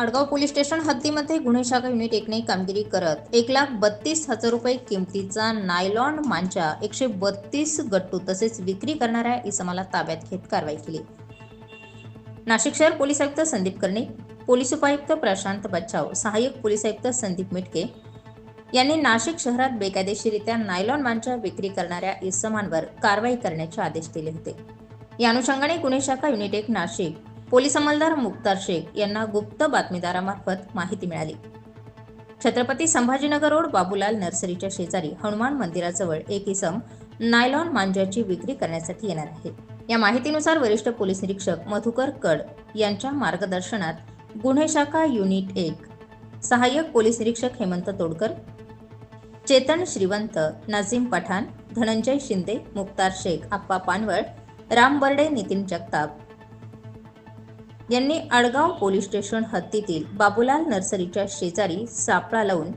Adgaon police station हद्दीमध्ये गुन्हे शाखा unit एकने कामगिरी करत एक लाख बत्तीस हजार रुपये किमतीचा नायलॉन मांजा एकशे बत्तीस गट्टू तसेच विक्री करणाऱ्या इसमाला ताब्यात घेत कारवाई केली. नाशिक शहर पोलीस आयुक्त संदीप कर्णे पोलीस उपायुक्त प्रशांत बच्चाव सहाय्यक पोलीस आयुक्त संदीप मिटके यांनी नाशिक शहरात बेकायदेशीरित्या नायलॉन मांजा विक्री करणाऱ्या इसमांवर कारवाई करण्याचे आदेश दिले होते. या अनुषंगाने गुन्हे शाखा युनिट एक नाशिक पोलीस अंमलदार मुक्तार शेख यांना गुप्त बातमीदारामार्फत माहिती मिळाली. छत्रपती संभाजीनगर रोड बाबूलाल नर्सरीच्या शेजारी हनुमान मंदिराजवळ एक इसम नायलॉन मांजाची विक्री करण्यासाठी येणार आहे. या माहितीनुसार वरिष्ठ पोलीस निरीक्षक मधुकर कड यांच्या मार्गदर्शनात गुन्हे शाखा युनिट एक सहाय्यक पोलीस निरीक्षक हेमंत तोडकर चेतन श्रीवंत नाझीम पठाण धनंजय शिंदे मुक्तार शेख आप्पा पानवळ राम बर्डे नितीन जगताप यांनी आडगाव पोलीस स्टेशन हद्दीतील बाबूलाल नर्सरीच्या शेजारी सापळा लावून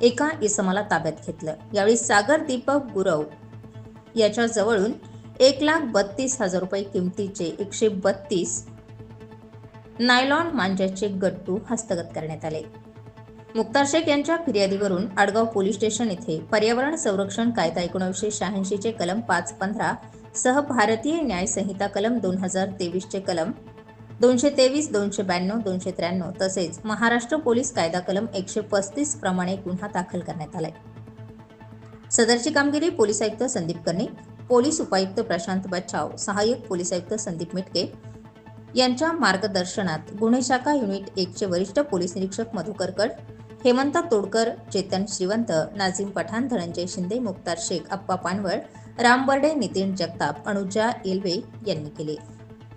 एका इसमाला ताब्यात घेतलं. यावेळी सागर दीपक गुरव याच्या जवळून एक लाख बत्तीस हजार रुपये किमतीचे एकशे बत्तीस नायलॉन मांजाचे गट्टू हस्तगत करण्यात आले. मुक्तार शेख यांच्या फिर्यादीवरून आडगाव पोलीस स्टेशन येथे पर्यावरण संरक्षण कायदा एकोणीसशे शहाऐंशीचे कलम पाच पंधरा सह भारतीय न्यायसंहिता कलम दोन हजार तेवीसचे कलम दोनशे तेवीस दोनशे ब्याण्णव दोनशे त्र्याण्णव तसेच महाराष्ट्र पोलीस कायदा कलम एकशे पस्तीस प्रमाणे गुन्हा दाखल करण्यात आलाय. सदरची कामगिरी पोलीस आयुक्त संदीप कर्णे पोलीस उपायुक्त प्रशांत बच्चाव सहाय्यक पोलीस आयुक्त संदीप मिटके यांच्या मार्गदर्शनात गुन्हे शाखा युनिट एकचे वरिष्ठ पोलीस निरीक्षक मधुकर कड हेमंत तोडकर चेतन श्रीवंत नाझीम पठाण धनंजय शिंदे मुक्तार शेख अप्पा पानवळ राम बर्डे नितीन जगताप अनुजा एल्वे यांनी केले.